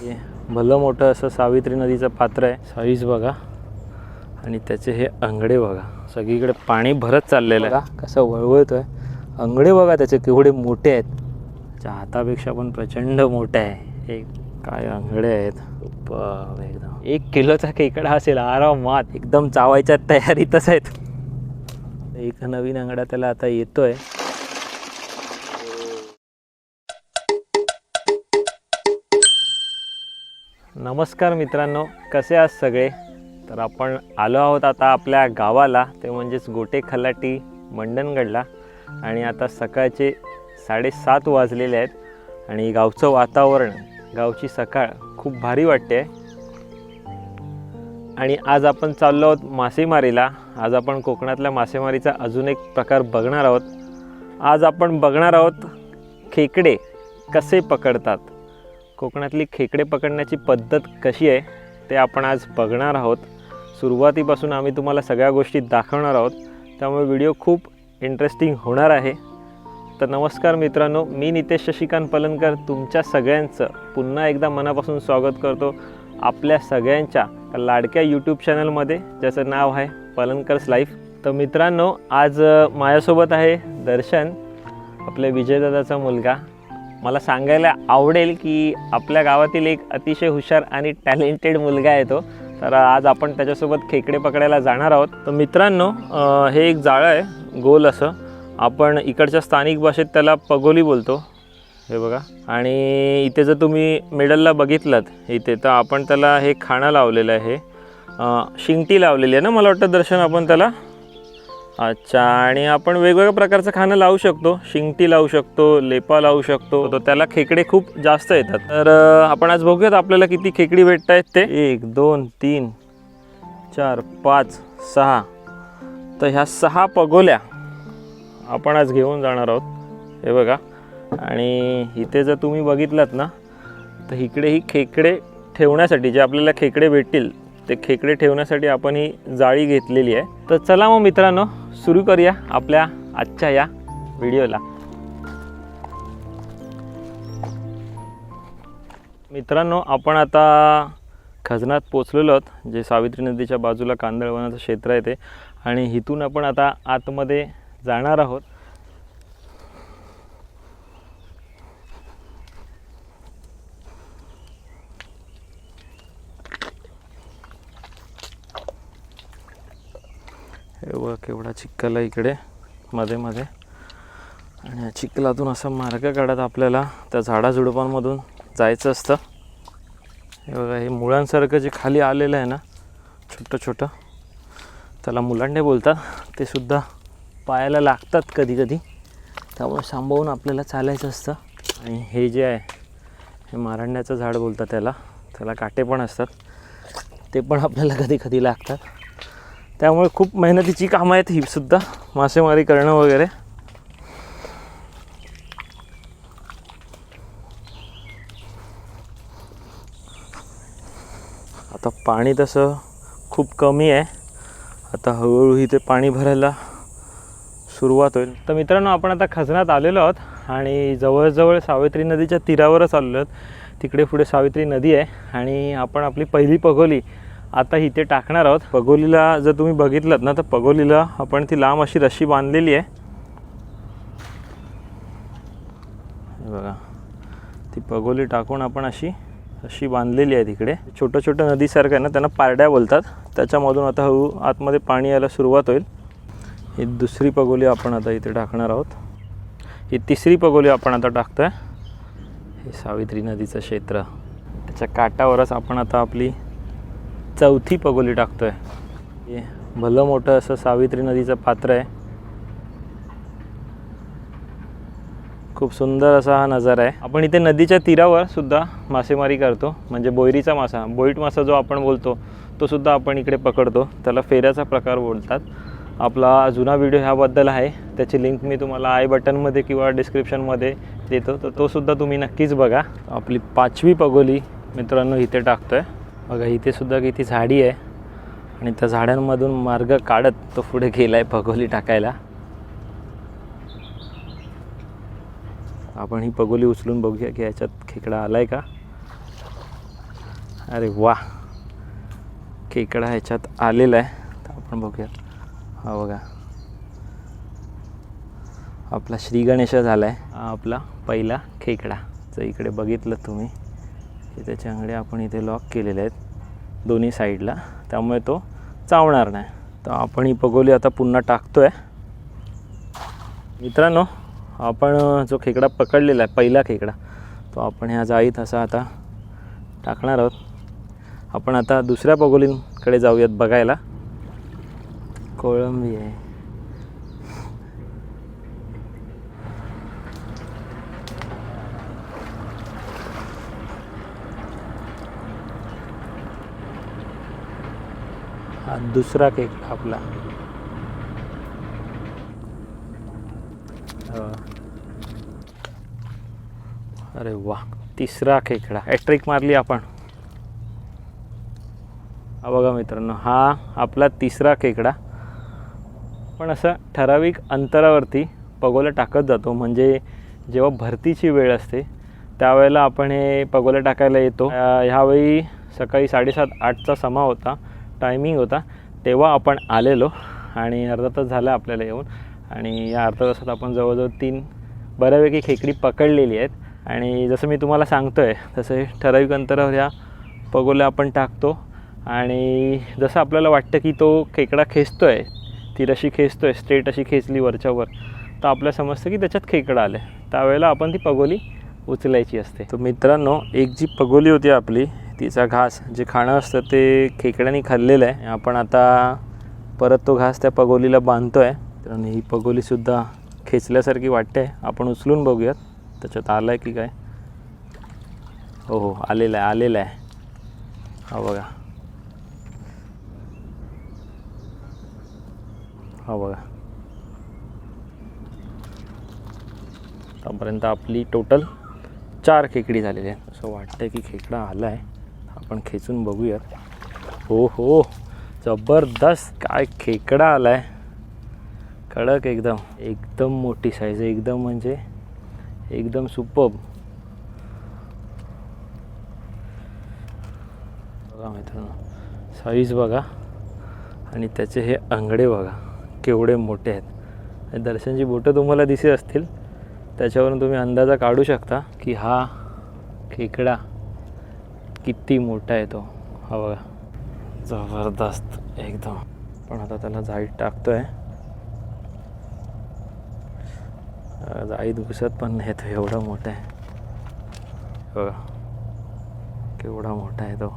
हे भलं मोठं असं सावित्री नदीचं पात्र आहे. साईज बघा. आणि त्याचे हे अंगडे बघा. सगळीकडे पाणी भरत चाललेलं आहे. कसं वळवळतो आहे अंगडे बघा त्याचे केवढे मोठे आहेत. त्याच्या हातापेक्षा पण प्रचंड मोठे आहे. हे काय अंगडे आहेत. एकदम. एक किलोचा खेकडा असेल आरामात. एकदम चावायच्या तयारीतच आहेत. एक नवीन अंगडा त्याला आता येतोय. नमस्कार मित्रांनो कसे आहात सगळे? तर आपण आलो आहोत आता आपल्या गावाला ते म्हणजेच गोटे खलाटी मंडणगडला. आणि आता सकाळचे साडेसात वाजलेले आहेत आणि गावचं वातावरण गावची सकाळ खूप भारी वाटते. आणि आज आपण चाललो आहोत मासेमारीला. आज आपण कोकणातल्या मासेमारीचा अजून एक प्रकार बघणार आहोत. आज आपण बघणार आहोत खेकडे कसे पकडतात. कोकणातली खेकडे पकडण्याची पद्धत कशी आहे ते आपण आज बघणार आहोत. सुरुवातीपासून आम्ही तुम्हाला सगळ्या गोष्टी दाखवणार आहोत. त्यामुळे व्हिडिओ खूप इंटरेस्टिंग होणार आहे. तर नमस्कार मित्रांनो मी नितेश शशिकांत पलनकर तुमच्या सगळ्यांचं पुन्हा एकदा मनापासून स्वागत करतो आपल्या सगळ्यांच्या लाडक्या यूट्यूब चॅनलमध्ये ज्याचं नाव आहे पलनकर्स लाईफ. तर मित्रांनो आज माझ्यासोबत आहे दर्शन आपल्या विजयदादाचा मुलगा. मला सांगायला आवडेल की आपल्या गावातील एक अतिशय हुशार आणि टॅलेंटेड मुलगा आहे तो. तर आज आपण त्याच्यासोबत खेकडे पकडायला जाणार आहोत. तर मित्रांनो हे एक जाळं आहे गोल असं. आपण इकडच्या स्थानिक भाषेत त्याला पगोली बोलतो. हे बघा. आणि इथे जर तुम्ही मिडलला बघितलात इथे तर आपण त्याला हे खाणं लावलेलं आहे. हे शिंगटी लावलेली आहे ना मला वाटतं दर्शन आपण त्याला अच्छा आणि आपण वेगवेगळ्या प्रकारचं खाणं लावू शकतो. शिंगटी लावू शकतो लेपा लावू शकतो. तर त्याला खेकडे खूप जास्त येतात. तर आपण आज बघूयात आपल्याला किती खेकडी भेटत आहेत ते. एक दोन तीन चार पाच सहा. तर ह्या सहा पगोल्या आपण आज घेऊन जाणार आहोत. हे बघा. आणि इथे जर तुम्ही बघितलात ना तर इकडे ही खेकडे ठेवण्यासाठी जे आपल्याला खेकडे भेटतील ते खेकडे ठेवण्यासाठी आपण ही जाळी घेतलेली आहे. तर चला मग मित्रांनो सुरू करूया आपल्या आजच्या या व्हिडिओला. मित्रांनो आपण आता खजनात पोचलेलो आहोत जे सावित्री नदीच्या बाजूला कांदळवनाचं क्षेत्र आहे ते. आणि इथून आपण आता आतमध्ये जाणार आहोत. एवढा केवढा चिखल आहे इकडे मध्ये मध्ये. आणि या चिखलातून असा मार्ग काढत आपल्याला त्या झाडाझुडपांमधून जायचं असतं. हे बघा हे मुळांसारखं जे खाली आलेलं आहे ना छोटं छोटं त्याला मुलांडे बोलतात. ते सुद्धा पायाला लागतात कधी कधी. त्यामुळे सांभाळून आपल्याला चालायचं असतं. आणि हे जे आहे हे मारंड्याचं झाड बोलतात त्याला. त्याला काटे पण असतात. ते पण आपल्याला कधी कधी लागतात. त्यामुळे खूप मेहनतीची कामं आहेत ही सुद्धा. मासेमारी करणं वगैरे. आता पाणी तसं खूप कमी आहे. आता हळूहळू इथे पाणी भरायला सुरुवात होईल. तर मित्रांनो आपण आता खजनात आलेलो आहोत आणि जवळजवळ सावित्री नदीच्या तीरावरच आलेलो आहोत. तिकडे पुढे सावित्री नदी आहे आणि आपण आपली पहिली पगोली आता इथे टाकणार आहोत. पगोलीला जर तुम्ही बघितलं ना तर पगोलीला आपण ती लांब अशी रशी बांधलेली आहे. बघा. ती पगोली टाकून आपण अशी अशी बांधलेली आहे तिकडे. छोटं छोटं नदीसारखं आहे ना त्यांना पारड्या बोलतात. त्याच्यामधून आता हळू आतमध्ये पाणी यायला सुरुवात होईल. ही दुसरी पगोली आपण आता इथे टाकणार आहोत. ही तिसरी पगोली आपण आता टाकतोय. हे सावित्री नदीचं क्षेत्र. त्याच्या काठावरच आपण आता आपली चौथी पगोली टाकतोय. हे भलं मोठं असं सावित्री नदीचं पात्र आहे. खूप सुंदर असा हा नजारा आहे. आपण इथे नदीच्या तीरावर सुद्धा मासेमारी करतो. म्हणजे बोयरीचा मासा बोईट मासा जो आपण बोलतो तो सुद्धा आपण इकडे पकडतो. त्याला फेऱ्याचा प्रकार बोलतात. आपला जुना व्हिडिओ ह्याबद्दल आहे. त्याची लिंक मी तुम्हाला आय बटनमध्ये किंवा डिस्क्रिप्शनमध्ये देतो. तर तो सुद्धा तुम्ही नक्कीच बघा. आपली पाचवी पगोली मित्रांनो इथे टाकतो आहे बघा इथे सुद्धा किती झाडी आहे. आणि त्या झाडांमधून मार्ग काढत तो पुढे गेला आहे पगोली टाकायला. आपण ही पगोली उचलून बघूया की याच्यात खेकडा आलाय का? अरे वा. खेकडा ह्याच्यात आलेला आहे. तर आपण बघूया. हा बघा. आपला श्रीगणेश झाला आहे हा आपला पहिला खेकडा. जर इकडे बघितलं तुम्ही. की त्याचे अंगडे आपण इथे लॉक केलेले आहेत दोन्ही साईडला त्यामुळे तो चावणार नाही. तर आपण ही पगोली आता पुन्हा टाकतो आहे मित्रांनो आपण जो खेकडा पकडलेला आहे पहिला खेकडा तो आपण ह्या जाळीत असा आता टाकणार आहोत. आपण आता दुसऱ्या पगोलींकडे जाऊयात बघायला. कोळंबी आहे. दुसरा केक आपला. अरे वा तिसरा खेकडा ॲट्रिक मारली आपण. हा बघा मित्रांनो हा आपला तिसरा खेकडा पण असं ठराविक अंतरावरती पगोला टाकत जातो. म्हणजे जेव्हा भरतीची वेळ असते त्यावेळेला आपण हे पगोला टाकायला येतो. ह्यावेळी सकाळी साडेसात आठचा समा होता. टायमिंग होता तेव्हा आपण आलेलो आणि अर्धा तास झाला आपल्याला येऊन. आणि या अर्धा तासात आपण जवळजवळ तीन बऱ्यापैकी खेकडी पकडलेली आहेत. आणि जसं मी तुम्हाला सांगतो आहे तसं ठराविक अंतरावर ह्या पगोल्या आपण टाकतो. आणि जसं आपल्याला वाटतं की तो खेकडा खेचतो आहे ती रशी खेचतो आहे स्ट्रेट अशी खेचली वरच्यावर तर आपल्याला समजतं की त्याच्यात खेकडा आलं आहे त्यावेळेला आपण ती पगोली उचलायची असते. तर मित्रांनो एक जी पगोली होती आपली तिचा घास जे खाणं असतं ते खेकड्यांनी खाल्लेलं आहे. आपण आता परत तो घास त्या पगोलीला बांधतो आहे कारण ही पगोलीसुद्धा खेचल्यासारखी वाटते. आपण उचलून बघूयात. त्याच्यात आलं आहे की काय? हो हो आलेलं आहे आलेलं आहे. हा बघा. हा बघा. आतापर्यंत आपली टोटल चार खेकडी झालेली आहे असं वाटतं की खेकडा आला आहे आपण खेचून बघूयात. हो हो. जबरदस्त काय खेकडा आला आहे कडक एकदम. एकदम मोठी साईज एकदम म्हणजे एकदम सुपब बघा मित्रांनो. साईज बघा. आणि त्याचे हे अंगडे बघा. केवढे मोठे आहेत. आणि दर्शनची बोटं तुम्हाला दिसत असतील. त्याच्यावरून तुम्ही अंदाजा काढू शकता की हा खेकडा किती मोठा आहे तो. हा बघा. जबरदस्त एकदम. पण आता त्याला जाळीत टाकतो आहे जाळीत घुसत पण नाही तो एवढा मोठा आहे. बघा. केवढा मोठा आहे तो.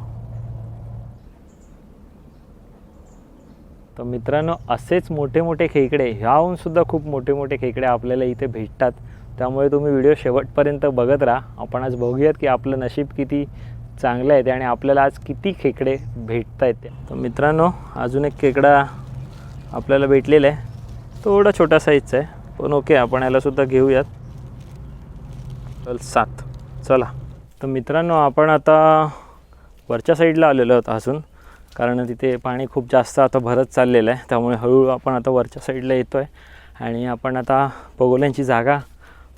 तर मित्रांनो असेच मोठे मोठे खेकडे ह्याहून सुद्धा खूप मोठे मोठे खेकडे आपल्याला इथे भेटतात. त्यामुळे तुम्ही व्हिडिओ शेवटपर्यंत बघत राहा. आपण आज बघूयात की आपलं नशीब किती चांगलं आहे ते आणि आपल्याला आज किती खेकडे भेटत आहेत तर मित्रांनो अजून एक खेकडा आपल्याला भेटलेला आहे. थोडा छोटा साईजचा आहे पण ओके आपण यालासुद्धा घेऊयात. चल सात. चला. तर मित्रांनो आपण आता वरच्या साईडला आलेलो आहोत अजून कारण तिथे पाणी खूप जास्त आता भरत चाललेलं आहे. त्यामुळे हळूहळू आपण आता वरच्या साईडला येतो आहे आणि आपण आता पगोल्यांची जागा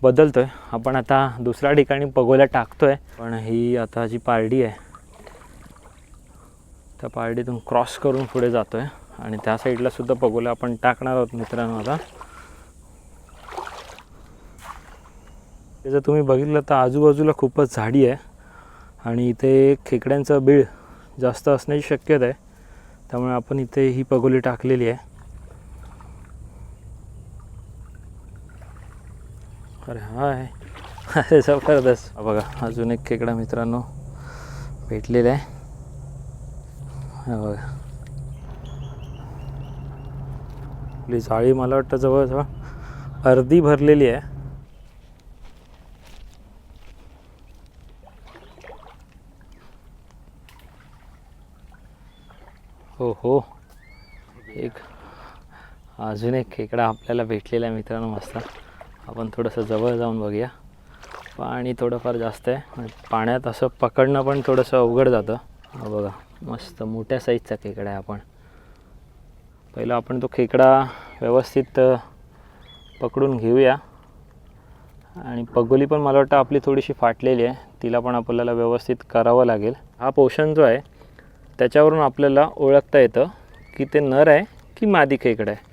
बदलतो आहे आपण आता दुसऱ्या ठिकाणी पगोल्या टाकतो आहे पण ही आता जी पारडी आहे त्या पारडीतून क्रॉस करून पुढे जातो आहे आणि त्या साईडला सुद्धा पगोल्या आपण टाकणार आहोत मित्रांनो आता. ते जर तुम्ही बघितलं तर आजूबाजूला खूपच झाडी आहे. आणि इथे खेकड्यांचं बीळ जास्त असण्याची शक्यता आहे. त्यामुळे आपण इथे ही पगोली टाकलेली आहे. अरे हाय. अरे जबरदस्त. बघा अजून एक खेकडा मित्रांनो भेटलेला आहे. हा बघा. आपली जाळी मला वाटतं जवळजवळ अर्धी भरलेली आहे. हो हो. एक अजून एक खेकडा आपल्याला भेटलेला आहे मित्रांनो मस्त. आपण थोडंसं जवळ जाऊन बघूया. पाणी थोडंफार जास्त आहे. आणि पाण्यात असं पकडणं पण थोडंसं अवघड जातं. बघा मस्त मोठ्या साईजचा खेकडा आहे आपण. पहिला आपण तो खेकडा व्यवस्थित पकडून घेऊया. आणि पगोली पण मला वाटतं आपली थोडीशी फाटलेली आहे. तिला पण आपल्याला व्यवस्थित करावं लागेल. हा पोषण जो आहे त्याच्यावरून आपल्याला ओळखता येतं की ते नर आहे की मादी खेकडा आहे.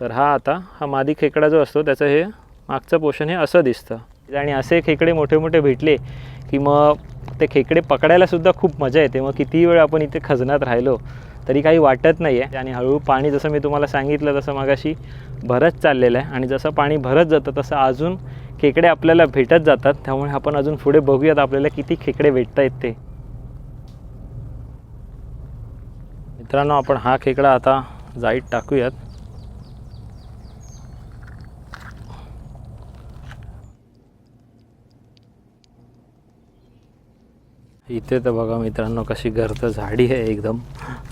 तर हा आता हा मादी खेकडा जो असतो त्याचं हे मागचं पोषण हे असं दिसतं. आणि असे खेकडे मोठे मोठे भेटले की मग ते खेकडे पकडायलासुद्धा खूप मजा येते. मग किती वेळ आपण इथे खजनात राहिलो तरी काही वाटत नाही आहे आणि हळूहळू पाणी जसं मी तुम्हाला सांगितलं तसं मागाशी भरत चाललेलं आहे. आणि जसं पाणी भरत जातं तसं अजून खेकडे आपल्याला भेटत जातात. त्यामुळे आपण अजून पुढे बघूयात आपल्याला किती खेकडे भेटत आहेत ते. मित्रांनो आपण हा खेकडा आता जाईत टाकूयात. इथे तर बघा मित्रांनो कशी गर्द झाडी आहे एकदम.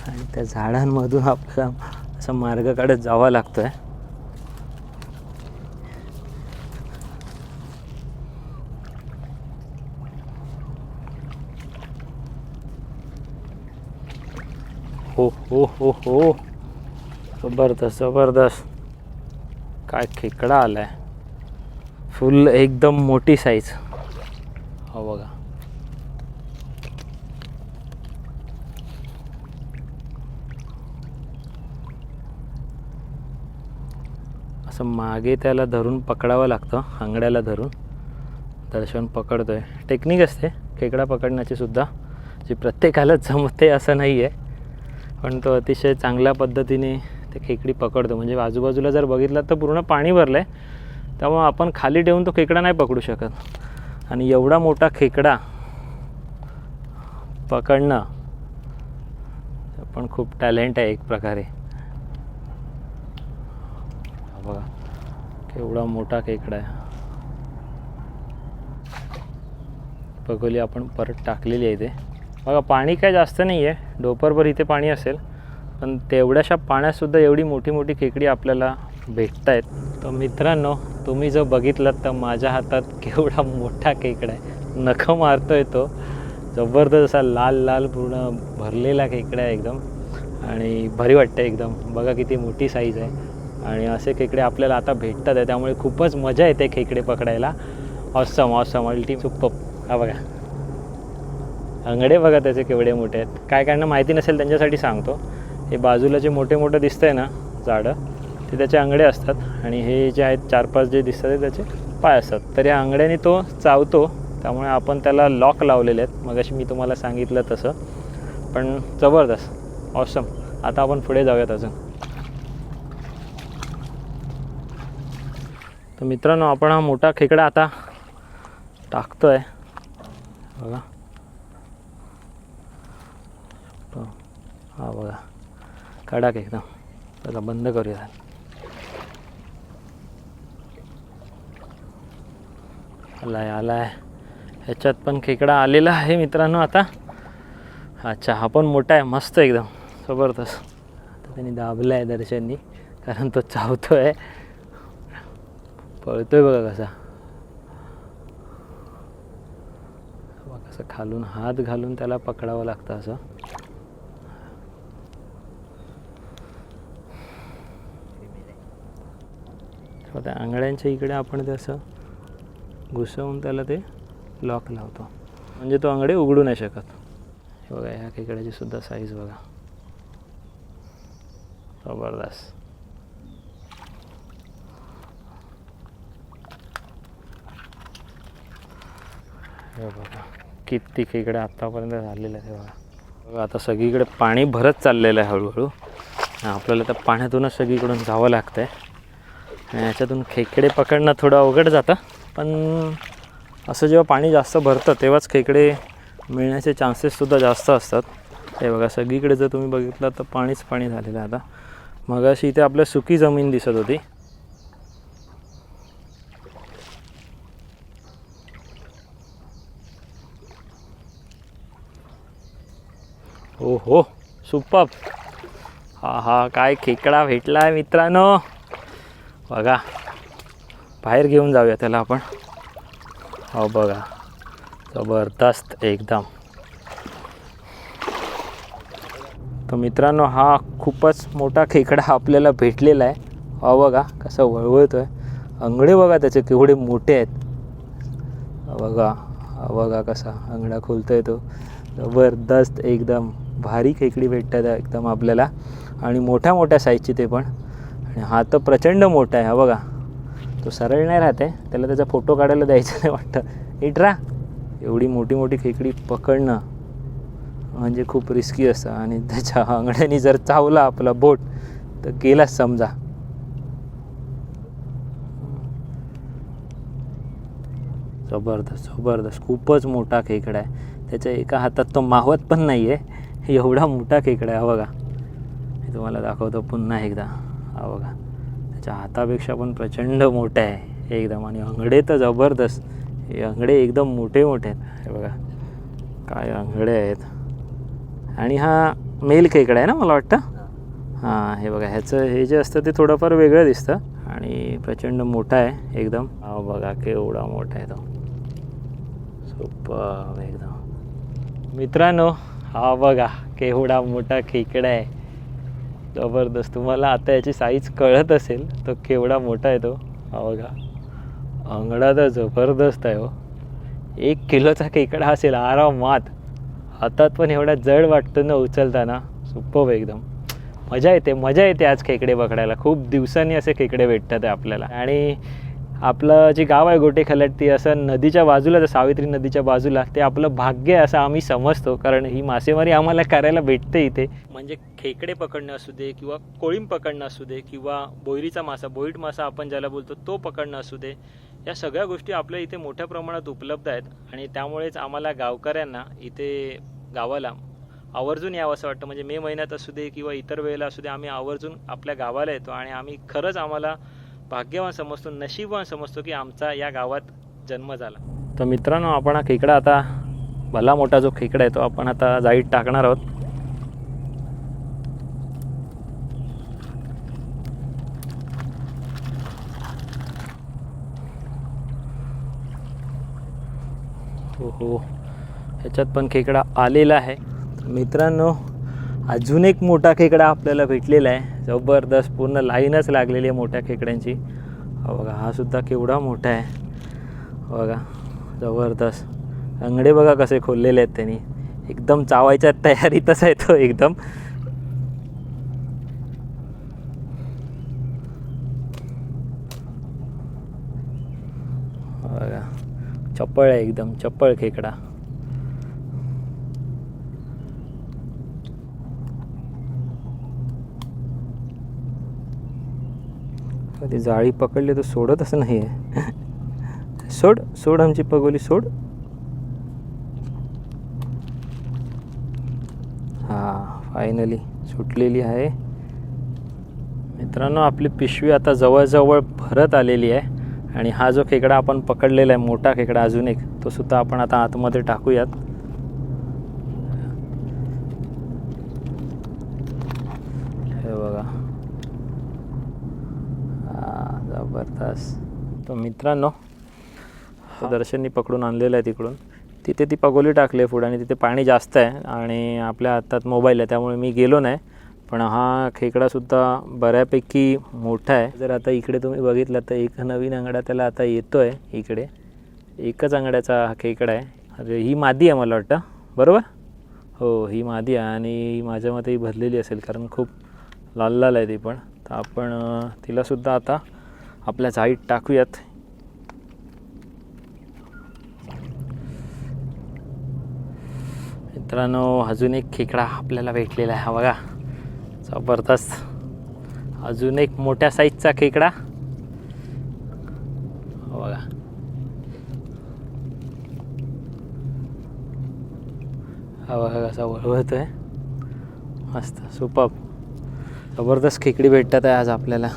आणि त्या झाडांमधून आपल्याला असं मार्गाकडे जावं जावा लागतो आहे हो हो हो हो. जबरदस्त जबरदस्त. काय खेकडा आलाय. फुल एकदम मोठी साईज हो बघा. असं मागे त्याला धरून पकडावं लागतं आंगड्याला धरून. दर्शन पकडतो आहे टेक्निक असते खेकडा पकडण्याची सुद्धा जी प्रत्येकाला जमते असं नाही आहे पण तो अतिशय चांगल्या पद्धतीने ते खेकडी पकडतो. म्हणजे आजूबाजूला जर बघितलं तर पूर्ण पाणी भरलं आहे त्यामुळं आपण खाली ठेवून तो खेकडा नाही पकडू शकत. आणि एवढा मोठा खेकडा पकडणं पण खूप टॅलेंट आहे एक प्रकारे. बघा. केवढा मोठा खेकडा आहे. पगोली आपण परत टाकलेली आहे इथे बघा पाणी काय जास्त नाही आहे डोपरभर इथे पाणी असेल. पण तेवढ्याशा पाण्यातसुद्धा एवढी मोठी मोठी खेकडी आपल्याला भेटत आहेत तर मित्रांनो तुम्ही जर बघितलं तर माझ्या हातात केवढा मोठा खेकडा आहे. नखं मारतो आहे तो. जबरदस्त असा लाल लाल पूर्ण भरलेला खेकडा आहे एकदम. आणि भारी वाटतं एकदम. बघा किती मोठी साईज आहे. आणि असे खेकडे आपल्याला आता भेटतात आहे त्यामुळे खूपच मजा येते खेकडे पकडायला. ऑसम ऑसम अल्टी सुप्प हा बघा. अंगडे बघा त्याचे केवढे मोठे आहेत. काय कारणं माहिती नसेल त्यांच्यासाठी सांगतो. हे बाजूला जे मोठे मोठे आहे ना झाडं ते त्याचे अंगडे असतात. आणि हे जे आहेत चार पाच जे दिसतात ते त्याचे पाय असतात. तर या अंगड्याने तो चावतो. त्यामुळे आपण त्याला लॉक लावलेले आहेत. मग मी तुम्हाला सांगितलं तसं. पण जबरदस्त. ऑसम आता आपण पुढे जाऊयात अजून. तर मित्रांनो आपण हा मोठा खेकडा आता टाकतो आहे बघा हा बघा. कडाक एकदम. त्याला बंद करूया. आलाय आलाय. ह्याच्यात पण खेकडा आलेला आहे मित्रांनो आता. अच्छा हा पण मोठा आहे. मस्त एकदम. जबरदस्त. त्यांनी दाबला आहे दर्शननी कारण तो चावतो आहे पळतोय बघा कसा. बघा कसं खालून हात घालून त्याला पकडावं लागतं असं. त्या आंगळ्यांच्या इकडे आपण ते असं घुसवून त्याला ते लॉक लावतो. म्हणजे तो आंगडे उघडू नाही शकत. हे बघा ह्या खेकड्याची सुद्धा साईज बघा. जबरदस्त. हे बघा किती खेकडे आत्तापर्यंत झालेलं आहे बघा. बघा आता सगळीकडे पाणी भरत चाललेलं आहे हळूहळू. आपल्याला त्या पाण्यातूनच सगळीकडून जावं लागतं आहे आणि याच्यातून खेकडे पकडणं थोडं अवघड जातं पण असं जेव्हा पाणी जास्त भरतं तेव्हाच खेकडे मिळण्याचे चान्सेससुद्धा जास्त असतात. हे बघा सगळीकडे जर तुम्ही बघितलं तर पाणीच पाणी झालेलं आहे आता. मगाशी इथे आपल्या सुकी जमीन दिसत होती. हो हो सुप हा हा काय खेकडा भेटला आहे मित्रांनो. बघा बाहेर घेऊन जाऊया त्याला आपण. हो बघा. जबरदस्त एकदम. तर मित्रांनो हा खूपच मोठा खेकडा आपल्याला भेटलेला आहे. हो बघा कसं वळवळतो आहे अंगडे बघा त्याचे केवढे मोठे आहेत. बघा बघा कसा अंगडा खोलतोय तो. जबरदस्त एकदम. भारी खेकडी भेटतात एकदम आपल्याला. आणि मोठ्या मोठ्या साईजची ते पण. आणि हा तर प्रचंड मोठा आहे हा बघा. तो सरळ नाही राहत. आहे त्याला त्याचा फोटो काढायला द्यायचा नाही वाटतं. इट्रा एवढी मोठी मोठी खेकडी पकडणं म्हणजे खूप रिस्की असतं. आणि त्याच्या अंगड्याने जर चावला आपला बोट तर गेलाच समजा. जबरदस्त जबरदस्त. खूपच मोठा खेकडा आहे. त्याच्या एका हातात तो मावत पण नाही आहे एवढा मोठा खेकडा आहे बघा. मी तुम्हाला दाखवतो पुन्हा एकदा. हा बघा. त्याच्या हातापेक्षा पण प्रचंड मोठा आहे एकदम. आणि अंगडे तर जबरदस्त. हे अंगडे एकदम मोठे मोठे आहेत. हे बघा. काय अंगडे आहेत. आणि हा मेल खेकडा आहे ना मला वाटतं? हां हे बघा. ह्याचं हे जे असतं ते थोडंफार वेगळं दिसतं. आणि प्रचंड मोठा आहे एकदम. हा बघा केवढा मोठा आहे तो. सुपर एकदम. मित्रांनो हा बघा केवढा मोठा खेकडा आहे. जबरदस्त. तुम्हाला आता याची साईज कळत असेल तो केवढा मोठा आहे तो. हा बघा. अंगडा तर जबरदस्त आहे हो. एक किलोचा खेकडा असेल आरामात. हातात पण एवढा जड वाटतो ना उचलताना. सुपब एकदम. मजा येते मजा येते आज खेकडे पकडायला. खूप दिवसांनी असे खेकडे भेटतात आहे आपल्याला. आणि आपलं जे गाव आहे गोटे ती असं नदीच्या बाजूला तर सावित्री नदीच्या बाजूला ते आपलं भाग्य आहे असं आम्ही समजतो कारण ही मासेमारी आम्हाला करायला भेटते इथे. म्हणजे खेकडे पकडणं असू दे किंवा कोळीम पकडणं असू दे किंवा बोईरीचा मासा बोईट मासा आपण ज्याला बोलतो तो पकडणं असू दे या सगळ्या गोष्टी आपल्या इथे मोठ्या प्रमाणात उपलब्ध आहेत. आणि त्यामुळेच आम्हाला गावकऱ्यांना इथे गावाला आवर्जून यावं असं वाटतं. म्हणजे मे महिन्यात असू दे किंवा इतर वेळेला असू दे आम्ही आवर्जून आपल्या गावाला येतो आणि आम्ही खरंच आम्हाला भाग्यवान समजतो नशीबवान समजतो की आमचा या गावात जन्म झाला. तर मित्रांनो आपण हा खेकडा आता भला मोठा जो खेकडा आहे तो आपण आता जाईत टाकणार आहोत. हो हो. ह्याच्यात पण खेकडा आलेला आहे. मित्रांनो अजून एक मोठा खेकडा आपल्याला भेटलेला आहे. जबरदस्त पूर्ण लाईनच लागलेली आहे मोठ्या खेकड्यांची. बघा हा सुद्धा केवढा मोठा आहे. बघा जबरदस्त. अंगडे बघा कसे खोललेले आहेत त्यांनी. एकदम चावायच्या तयारीतच आहे तो एकदम. बघा चप्पळ आहे एकदम चप्पळ खेकडा. कधी जाळी पकडली तर सोडतच नाही आहे सोड सोड आमची पगोली सोड. हा फायनली सुटलेली आहे. मित्रांनो आपली पिशवी आता जवळजवळ भरत आलेली आहे. आणि हा जो खेकडा आपण पकडलेला आहे मोठा खेकडा अजून एक तो सुद्धा आपण आता आतमध्ये टाकूयात हे बघा हा जबरदस्त तो मित्रांनो दर्शननी पकडून आणलेला आहे तिकडून. तिथे ती पगोली टाकली आहे पुढे आणि तिथे पाणी जास्त आहे आणि आपल्या हातात मोबाईल आहे त्यामुळे मी गेलो नाही. पण हा खेकडासुद्धा बऱ्यापैकी मोठा आहे. जर आता इकडे तुम्ही बघितलं तर एक नवीन अंगडा त्याला आता येतो आहे इकडे. एकच अंगड्याचा हा खेकडा आहे. अरे ही मादी आहे मला वाटतं. बरोबर? हो ही मादी आहे आणि माझ्या मते ही भरलेली असेल कारण खूप लाल लाल आहे ती पण. तर आपण तिलासुद्धा आता आपल्या झाईत टाकूयात. मित्रांनो अजून एक खेकडा आपल्याला भेटलेला आहे हा बघा. जबरदस्त. अजून एक मोठ्या साईजचा खेकडा. बघा. हा बघा कसा वळवतोय. मस्त सुपप जबरदस्त खेकडी भेटतात आहे आज आपल्याला.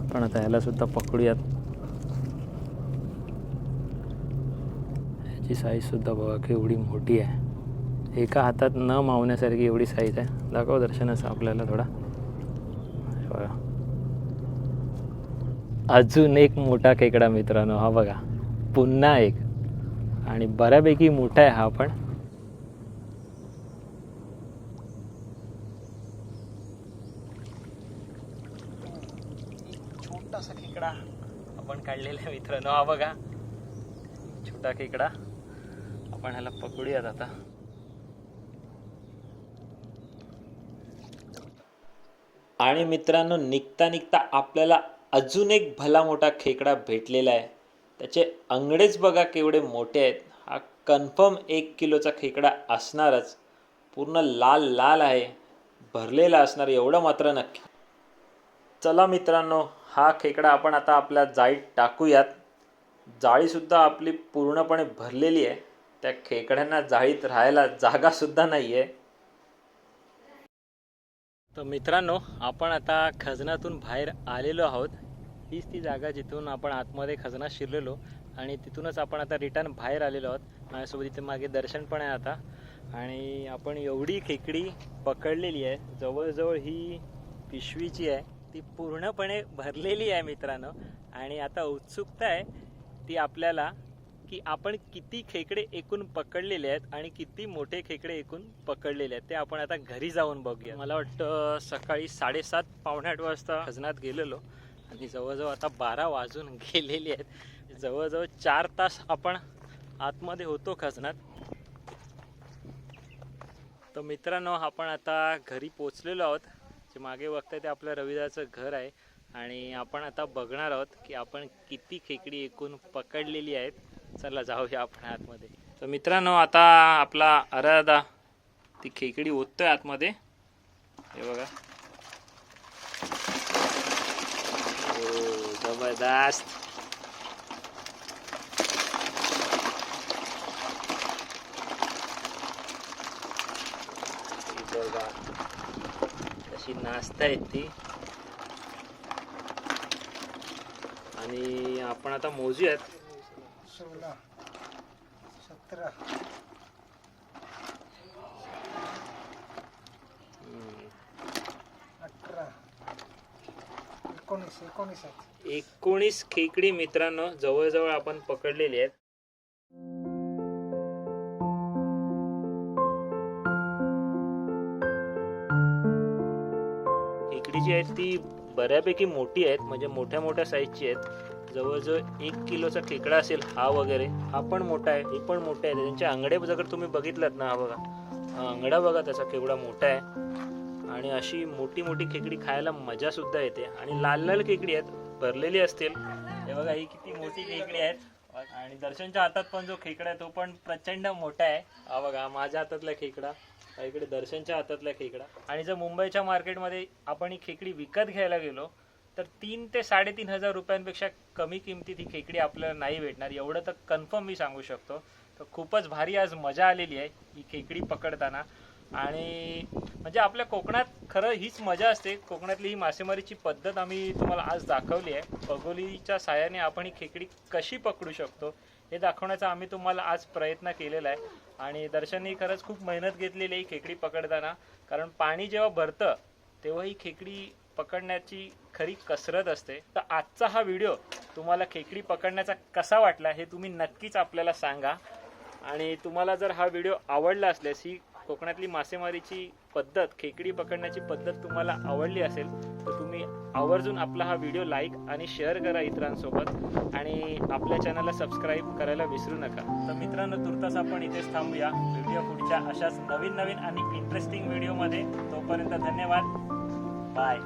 आपण आता ह्यालासुद्धा पकडूयात. याची साईजसुद्धा बघा केवढी मोठी आहे. एका हातात न मावण्यासारखी एवढी साईज आहे. दाखव दर्शनाचं आपल्याला थोडा. अजून एक मोठा खेकडा मित्रांनो हा बघा. पुन्हा एक. आणि बऱ्यापैकी मोठा आहे हा पण. छोटासा खेकडा आपण काढलेला मित्रांनो हा बघा. छोटा खेकडा. आपण ह्याला पकडूयात आता. आणि मित्रांनो निघता निघता आपल्याला अजून एक भला मोठा खेकडा भेटलेला आहे. त्याचे अंगडेच बघा केवढे मोठे आहेत. हा कन्फर्म एक किलोचा खेकडा असणारच. पूर्ण लाल लाल आहे. भरलेला असणार एवढं मात्र नक्की. चला मित्रांनो हा खेकडा आपण आता आपल्या जाळीत टाकूयात. जाळीसुद्धा आपली पूर्णपणे भरलेली आहे. त्या खेकड्यांना जाळीत राहायला जागासुद्धा नाही आहे तर मित्रांनो आपण आता खजनातून बाहेर आलेलो आहोत. हीच ती जागा जिथून आपण आतमध्ये खजना शिरलेलो आणि तिथूनच आपण आता रिटर्न बाहेर आलेलो आहोत. माझ्यासोबत इथे मागे दर्शन पण आहे आता. आणि आपण एवढी खेकडी पकडलेली आहे. जवळजवळ ही पिशवीची आहे. ती पूर्णपणे भरलेली आहे मित्रांनो. आणि आता उत्सुकता आहे ती आपल्याला की आपण किती खेकडे एकूण पकडलेले आहेत आणि किती मोठे खेकडे एकूण पकडलेले आहेत ते आपण आता घरी जाऊन बघूया. मला वाटतं सकाळी साडेसात पावणे आठ वाजता खजनात गेलेलो. आणि जवळजवळ आता बारा वाजून गेलेली आहेत. जवळजवळ चार तास आपण आतमध्ये होतो खजनात. तर मित्रांनो आपण आता घरी पोचलेलो आहोत. जे मागे बघताय ते आपलं रविदाचं घर आहे. आणि आपण आता बघणार आहोत की आपण किती खेकडी एकूण पकडलेली आहेत. चला जाऊया आपण आतमध्ये. तर मित्रांनो आता आपला अरादा ती खेकडी ओततोय आतमध्ये. हे बघा. हो जबरदस्त. ही बघा. कशी नाचतायत ती. आणि आपण आता मोजूयात. सोळा सतरा. अठरा. एकोणीस एकोणीस आहेत एकोणीस खेकडी मित्रांनो जवळजवळ आपण पकडलेली आहेत. खेकडी जी आहेत ती बऱ्यापैकी मोठी आहेत म्हणजे मोठ्या मोठ्या साईजची आहेत. जवळजवळ एक किलोचा खेकडा असेल हा वगैरे हा पण मोठा आहे हे पण मोठे आहे. त्यांच्या आंगडे जर तुम्ही बघितलात ना हा बघा. हा आंगडा बघा त्याचा केवढा मोठा आहे. आणि अशी मोठी मोठी खेकडी खायला मजा सुद्धा येते. आणि लाल लाल खेकडी आहेत भरलेली असतील. हे बघा ही किती मोठी खेकडी आहेत. आणि दर्शनच्या हातात पण जो खेकडा आहे तो पण प्रचंड मोठा आहे. हा बघा माझ्या हातातला खेकडा इकडे दर्शनच्या हातातला खेकडा. आणि जर मुंबईच्या मार्केटमध्ये आपण ही खेकडी विकत घ्यायला गेलो तर तीन ते साडेतीन हजार रुपयांपेक्षा कमी किमतीत ही खेकडी आपल्याला नाही भेटणार. एवढं तर कन्फर्म मी सांगू शकतो. तर खूपच भारी आज मजा आलेली आहे ही खेकडी पकडताना. आणि म्हणजे आपल्या कोकणात खरं हीच मजा असते. कोकणातली ही मासेमारीची पद्धत आम्ही तुम्हाला आज दाखवली आहे. पगोलीच्या साह्याने आपण ही खेकडी कशी पकडू शकतो हे दाखवण्याचा आम्ही तुम्हाला आज प्रयत्न केलेला आहे. आणि दर्शननी खरंच खूप मेहनत घेतलेली आहे ही खेकडी पकडताना. कारण पाणी जेव्हा भरतं तेव्हा ही खेकडी पकडण्याची खरी कसरत असते. तर आजचा हा व्हिडिओ तुम्हाला खेकडी पकडण्याचा कसा वाटला हे तुम्ही नक्कीच आपल्याला सांगा. आणि तुम्हाला जर हा व्हिडिओ आवडला असल्यास ही कोकणातली मासेमारीची पद्धत खेकडी पकडण्याची पद्धत तुम्हाला आवडली असेल तर तुम्ही आवर्जून आपला हा व्हिडिओ लाईक आणि शेअर करा इतरांसोबत. आणि आपल्या चॅनलला सबस्क्राईब करायला विसरू नका. तर मित्रांनो तुर्तास आपण इथेच थांबूया. व्हिडिओ पुढच्या अशाच नवीन नवीन आणि इंटरेस्टिंग व्हिडिओमध्ये तोपर्यंत धन्यवाद. बाय